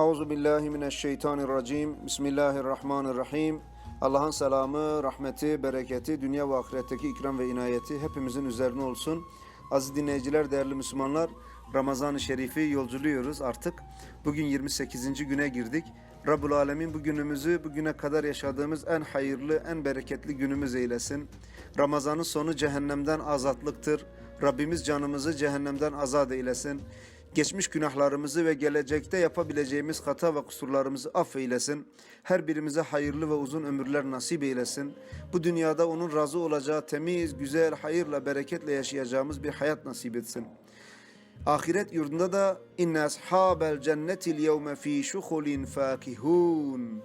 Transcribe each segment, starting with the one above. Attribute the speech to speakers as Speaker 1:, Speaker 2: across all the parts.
Speaker 1: Euzu billahi mineşşeytanirracim. Bismillahirrahmanirrahim. Allah'ın selamı, rahmeti, bereketi, dünya ve ahiretteki ikram ve inayeti hepimizin üzerine olsun. Aziz dinleyiciler, değerli Müslümanlar, Ramazan-ı Şerif'i yolculuyoruz artık. Bugün 28. güne girdik. Rabbul Alemin bu günümüzü bugüne kadar yaşadığımız en hayırlı, en bereketli günümüz eylesin. Ramazanın sonu cehennemden azatlıktır. Rabbimiz canımızı cehennemden azat eylesin. Geçmiş günahlarımızı ve gelecekte yapabileceğimiz hata ve kusurlarımızı affeylesin. Her birimize hayırlı ve uzun ömürler nasip eylesin. Bu dünyada onun razı olacağı temiz, güzel, hayırla, bereketle yaşayacağımız bir hayat nasip etsin. Ahiret yurdunda da inne ashabel cennetil yevme fi şuhulin fakihun.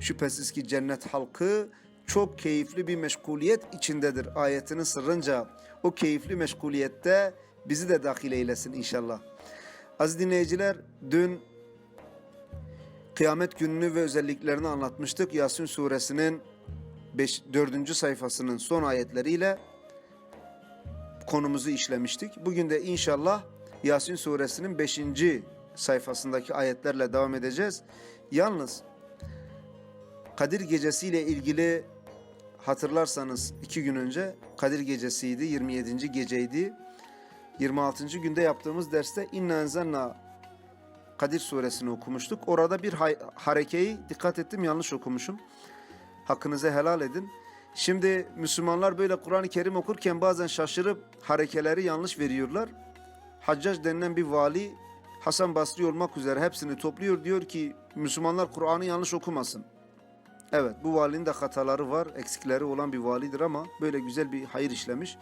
Speaker 1: Şüphesiz ki cennet halkı çok keyifli bir meşguliyet içindedir ayetinin sırrınca. O keyifli meşguliyette bizi de dahil eylesin inşallah. Aziz dinleyiciler dün kıyamet gününü ve özelliklerini anlatmıştık. Yasin suresinin 5, 4. sayfasının son ayetleriyle konumuzu işlemiştik. Bugün de inşallah Yasin suresinin 5. sayfasındaki ayetlerle devam edeceğiz. Yalnız Kadir Gecesi ile ilgili hatırlarsanız iki gün önce Kadir Gecesi'ydi, 27. geceydi. 26. günde yaptığımız derste İnna enzelna Kadir suresini okumuştuk. Orada bir harekeyi dikkat ettim yanlış okumuşum. Hakkınızı helal edin. Şimdi Müslümanlar böyle Kur'an-ı Kerim okurken bazen şaşırıp harekeleri yanlış veriyorlar. Haccac denilen bir vali Hasan Basri olmak üzere hepsini topluyor. Diyor ki Müslümanlar Kur'an'ı yanlış okumasın. Evet bu valinin de hataları var, eksikleri olan bir validir ama böyle güzel bir hayır işlemiş.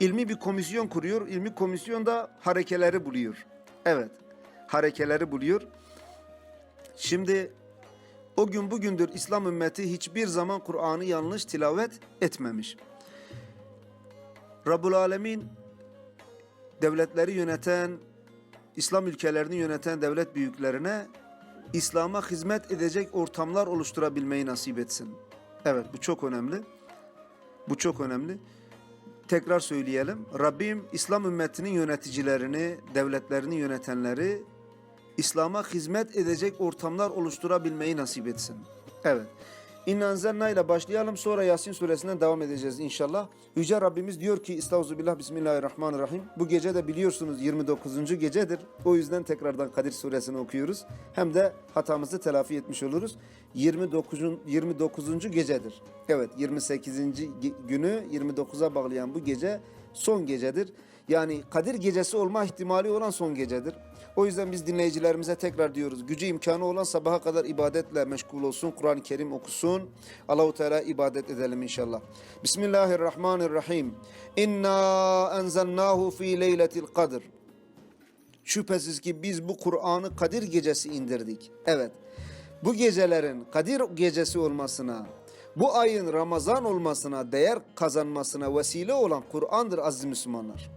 Speaker 1: İlmi bir komisyon kuruyor. İlmi komisyon da harekeleri buluyor. Evet, harekeleri buluyor. Şimdi o gün bugündür İslam ümmeti hiçbir zaman Kur'an'ı yanlış tilavet etmemiş. Rabbul Alemin devletleri yöneten, İslam ülkelerini yöneten devlet büyüklerine İslam'a hizmet edecek ortamlar oluşturabilmeyi nasip etsin. Evet bu çok önemli. Bu çok önemli. Tekrar söyleyelim. Rabbim İslam ümmetinin yöneticilerini, devletlerini yönetenleri İslam'a hizmet edecek ortamlar oluşturabilmeyi nasip etsin. Evet. İnna enzelna ile başlayalım sonra Yasin suresinden devam edeceğiz inşallah. Yüce Rabbimiz diyor ki Estağfirullah Bismillahirrahmanirrahim. Bu gece de biliyorsunuz 29. gecedir. O yüzden tekrardan Kadir suresini okuyoruz. Hem de hatamızı telafi etmiş oluruz. 29. 29. gecedir. Evet 28. ge- günü 29'a bağlayan bu gece son gecedir. Yani Kadir gecesi olma ihtimali olan son gecedir. O yüzden biz dinleyicilerimize tekrar diyoruz. Gücü imkanı olan sabaha kadar ibadetle meşgul olsun. Kur'an-ı Kerim okusun. Allahu Teala ibadet edelim inşallah. Bismillahirrahmanirrahim. İnna enzelnahu fi leyletil kadr. Şüphesiz ki biz bu Kur'an'ı Kadir gecesi indirdik. Evet. Bu gecelerin Kadir gecesi olmasına, bu ayın Ramazan olmasına, değer kazanmasına vesile olan Kur'an'dır aziz Müslümanlar.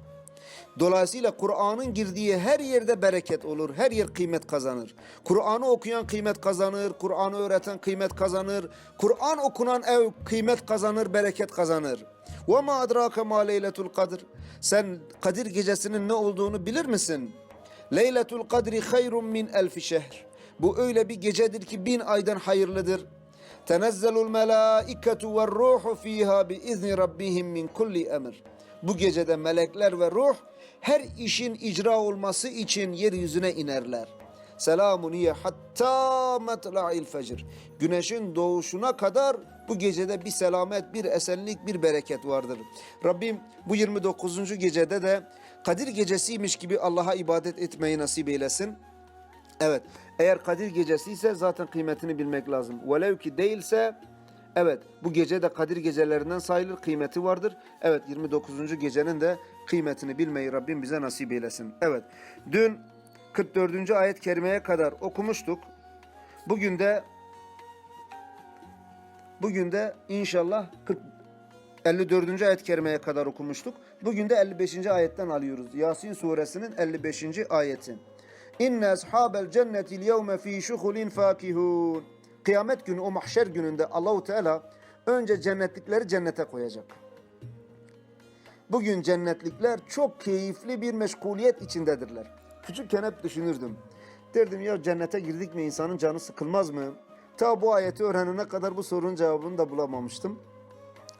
Speaker 1: Dolayısıyla Kur'an'ın girdiği her yerde bereket olur, her yer kıymet kazanır. Kur'an'ı okuyan kıymet kazanır, Kur'an'ı öğreten kıymet kazanır. Kur'an okunan ev kıymet kazanır, bereket kazanır. Ma adrake ma leyletul kadr. Sen Kadir gecesinin ne olduğunu bilir misin? Leyletul kadri hayrun min elfi şehr. Bu öyle bir gecedir ki bin aydan hayırlıdır. Tenezzelul melâiketu ve ruhu fiha bi izni rabbihim min kulli emir. Bu gecede melekler ve ruh her işin icra olması için yeryüzüne inerler. Selamun hiye hatta matla'il fecr. Güneşin doğuşuna kadar bu gecede bir selamet, bir esenlik, bir bereket vardır. Rabbim bu 29. gecede de Kadir gecesiymiş gibi Allah'a ibadet etmeyi nasip eylesin. Evet, eğer Kadir gecesi ise zaten kıymetini bilmek lazım. Velev ki değilse, evet bu gece de Kadir gecelerinden sayılır, kıymeti vardır. Evet 29. gecenin de kıymetini bilmeyi Rabbim bize nasip eylesin. Evet, dün 44. ayet-i kerimeye kadar okumuştuk. Bugün de bugün de inşallah 40 54. ayet-i kerimeye kadar okumuştuk. Bugün de 55. ayetten alıyoruz. Yasin suresinin 55. ayeti. İnne ashabel cennetil yevme fi şuhulin fakihun. Kıyamet günü o mahşer gününde Allahu Teala önce cennetlikleri cennete koyacak. Bugün cennetlikler çok keyifli bir meşguliyet içindedirler. Küçükken hep düşünürdüm. Derdim ya cennete girdik mi insanın canı sıkılmaz mı? Ta bu ayeti öğrenene kadar bu sorunun cevabını da bulamamıştım.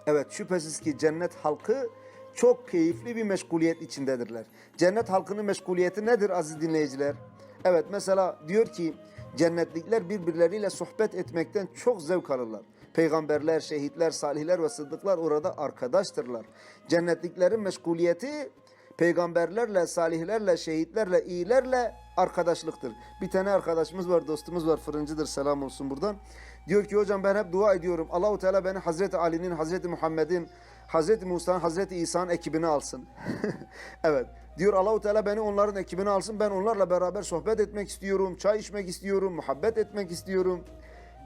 Speaker 1: Evet şüphesiz ki cennet halkı çok keyifli bir meşguliyet içindedirler. Cennet halkının meşguliyeti nedir aziz dinleyiciler? Evet mesela diyor ki cennetlikler birbirleriyle sohbet etmekten çok zevk alırlar. Peygamberler, şehitler, salihler ve sıddıklar orada arkadaştırlar. Cennetliklerin meşguliyeti peygamberlerle, salihlerle, şehitlerle, iyilerle arkadaşlıktır. Bir tane arkadaşımız var, dostumuz var, fırıncıdır. Selam olsun buradan. Diyor ki hocam ben hep dua ediyorum. Allahu Teala beni Hazreti Ali'nin, Hazreti Muhammed'in, Hazreti Musa'nın, Hazreti İsa'nın ekibine alsın. evet. Diyor Allahu Teala beni onların ekibine alsın. Ben onlarla beraber sohbet etmek istiyorum, çay içmek istiyorum, muhabbet etmek istiyorum.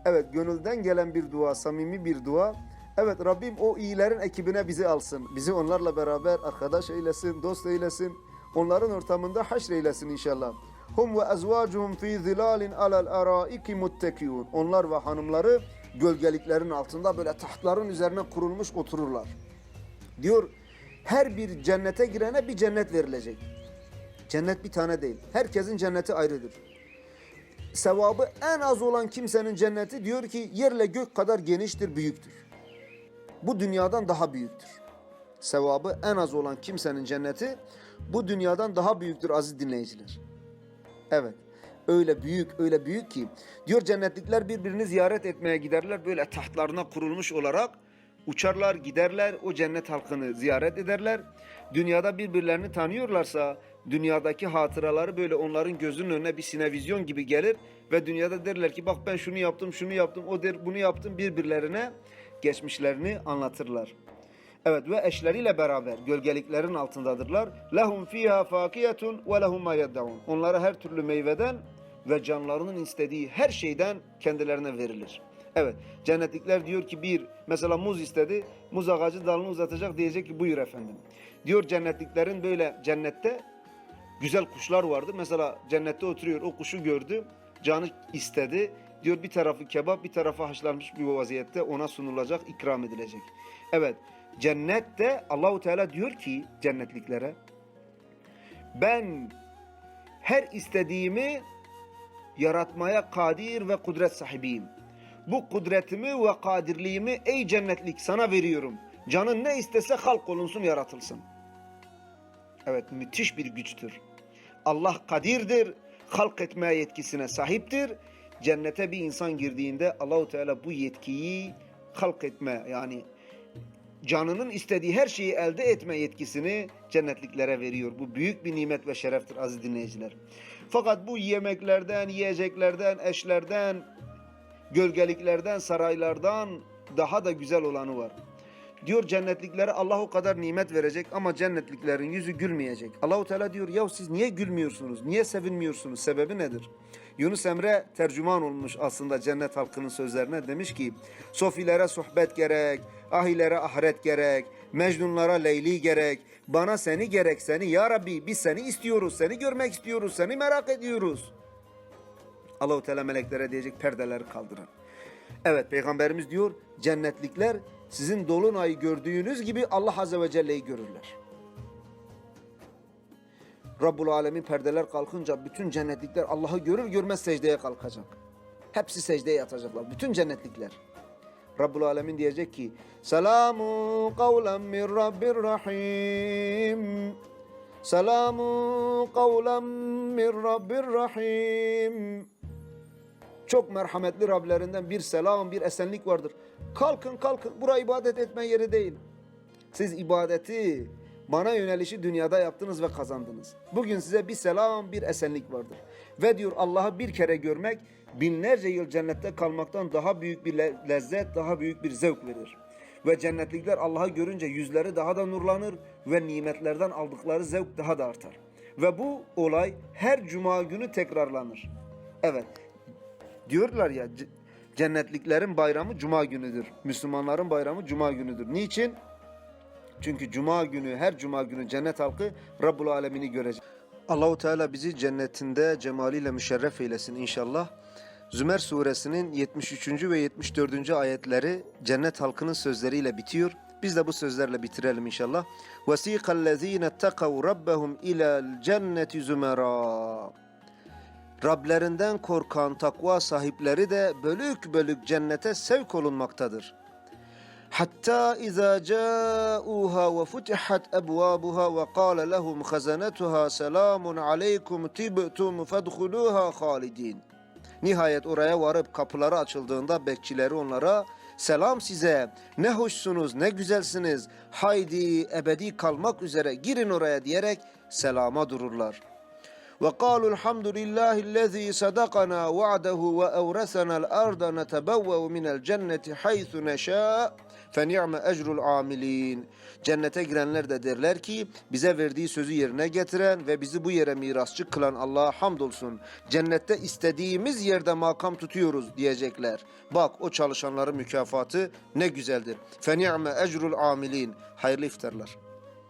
Speaker 1: Evet, gönülden gelen bir dua, samimi bir dua. Evet, Rabbim o iyilerin ekibine bizi alsın. Bizi onlarla beraber arkadaş eylesin, dost eylesin. Onların ortamında haşr eylesin inşallah. Hum ve ezvacuhum fi zilalin alel araiki muttekiyun. Onlar ve hanımları gölgeliklerin altında böyle tahtların üzerine kurulmuş otururlar. Diyor her bir cennete girene bir cennet verilecek. Cennet bir tane değil. Herkesin cenneti ayrıdır. Sevabı en az olan kimsenin cenneti diyor ki yerle gök kadar geniştir, büyüktür. Bu dünyadan daha büyüktür. Sevabı en az olan kimsenin cenneti bu dünyadan daha büyüktür aziz dinleyiciler. Evet. Öyle büyük, öyle büyük ki diyor cennetlikler birbirini ziyaret etmeye giderler böyle tahtlarına kurulmuş olarak uçarlar, giderler, o cennet halkını ziyaret ederler. Dünyada birbirlerini tanıyorlarsa dünyadaki hatıraları böyle onların gözünün önüne bir sinevizyon gibi gelir ve dünyada derler ki bak ben şunu yaptım, şunu yaptım, o der bunu yaptım birbirlerine geçmişlerini anlatırlar. Evet ve eşleriyle beraber gölgeliklerin altındadırlar. Lehum fiha fakiyetun ve lehum ma. Onlara her türlü meyveden ve canlarının istediği her şeyden kendilerine verilir. Evet, cennetlikler diyor ki bir, mesela muz istedi, muz ağacı dalını uzatacak diyecek ki buyur efendim. Diyor cennetliklerin böyle cennette güzel kuşlar vardı. Mesela cennette oturuyor, o kuşu gördü, canı istedi. Diyor bir tarafı kebap, bir tarafı haşlanmış bir vaziyette ona sunulacak, ikram edilecek. Evet, cennette Allahu Teala diyor ki cennetliklere ben her istediğimi yaratmaya kadir ve kudret sahibiyim. Bu kudretimi ve kadirliğimi ey cennetlik sana veriyorum. Canın ne istese halk olunsun yaratılsın. Evet müthiş bir güçtür. Allah kadirdir, halk etmeye yetkisine sahiptir. Cennete bir insan girdiğinde Allahu Teala bu yetkiyi halk etme yani canının istediği her şeyi elde etme yetkisini cennetliklere veriyor. Bu büyük bir nimet ve şereftir aziz dinleyiciler. Fakat bu yemeklerden, yiyeceklerden, eşlerden, gölgeliklerden, saraylardan daha da güzel olanı var. Diyor cennetliklere Allah o kadar nimet verecek ama cennetliklerin yüzü gülmeyecek. Allahu Teala diyor ya siz niye gülmüyorsunuz? Niye sevinmiyorsunuz? Sebebi nedir? Yunus Emre tercüman olmuş aslında cennet halkının sözlerine demiş ki Sofilere sohbet gerek, ahilere ahiret gerek, mecnunlara leyli gerek, bana seni gerek seni ya Rabbi biz seni istiyoruz, seni görmek istiyoruz, seni merak ediyoruz. Allahu Teala meleklere diyecek perdeleri kaldırın. Evet peygamberimiz diyor cennetlikler sizin dolunayı gördüğünüz gibi Allah Azze ve Celle'yi görürler. Rabbul Alemin perdeler kalkınca bütün cennetlikler Allah'ı görür görmez secdeye kalkacak. Hepsi secdeye yatacaklar. Bütün cennetlikler. Rabbul Alemin diyecek ki Selamun kavlen min Rabbir Rahim Selamun kavlen min Rabbir Rahim çok merhametli Rablerinden bir selam, bir esenlik vardır. Kalkın kalkın, bura ibadet etme yeri değil. Siz ibadeti, bana yönelişi dünyada yaptınız ve kazandınız. Bugün size bir selam, bir esenlik vardır. Ve diyor Allah'ı bir kere görmek, binlerce yıl cennette kalmaktan daha büyük bir le- lezzet, daha büyük bir zevk verir. Ve cennetlikler Allah'ı görünce yüzleri daha da nurlanır ve nimetlerden aldıkları zevk daha da artar. Ve bu olay her cuma günü tekrarlanır. Evet, Diyorlar ya cennetliklerin bayramı cuma günüdür. Müslümanların bayramı cuma günüdür. Niçin? Çünkü cuma günü her cuma günü cennet halkı Rabbul Alemini görecek. Allahu Teala bizi cennetinde cemaliyle müşerref eylesin inşallah. Zümer suresinin 73. ve 74. ayetleri cennet halkının sözleriyle bitiyor. Biz de bu sözlerle bitirelim inşallah. وَسِيقَ الَّذ۪ينَ اتَّقَوْا رَبَّهُمْ اِلَى الْجَنَّةِ زُمَرًا Rablerinden korkan takva sahipleri de bölük bölük cennete sevk olunmaktadır. Hatta iza ca'uha ve futihat ebwabuha ve qala lehum khazanatuha selamun aleykum tibtum fadkhuluha halidin. Nihayet oraya varıp kapıları açıldığında bekçileri onlara selam size ne hoşsunuz ne güzelsiniz haydi ebedi kalmak üzere girin oraya diyerek selama dururlar. وقالوا الحمد لله الذي صدقنا وعده وأورثنا الأرض نتبوأ من الجنة حيث نشاء فنعم أجر العاملين Cennete girenler de derler ki bize verdiği sözü yerine getiren ve bizi bu yere mirasçı kılan Allah'a hamdolsun. Cennette istediğimiz yerde makam tutuyoruz diyecekler. Bak o çalışanların mükafatı ne güzeldir. Feni'me ecrul amilin. Hayırlı iftarlar.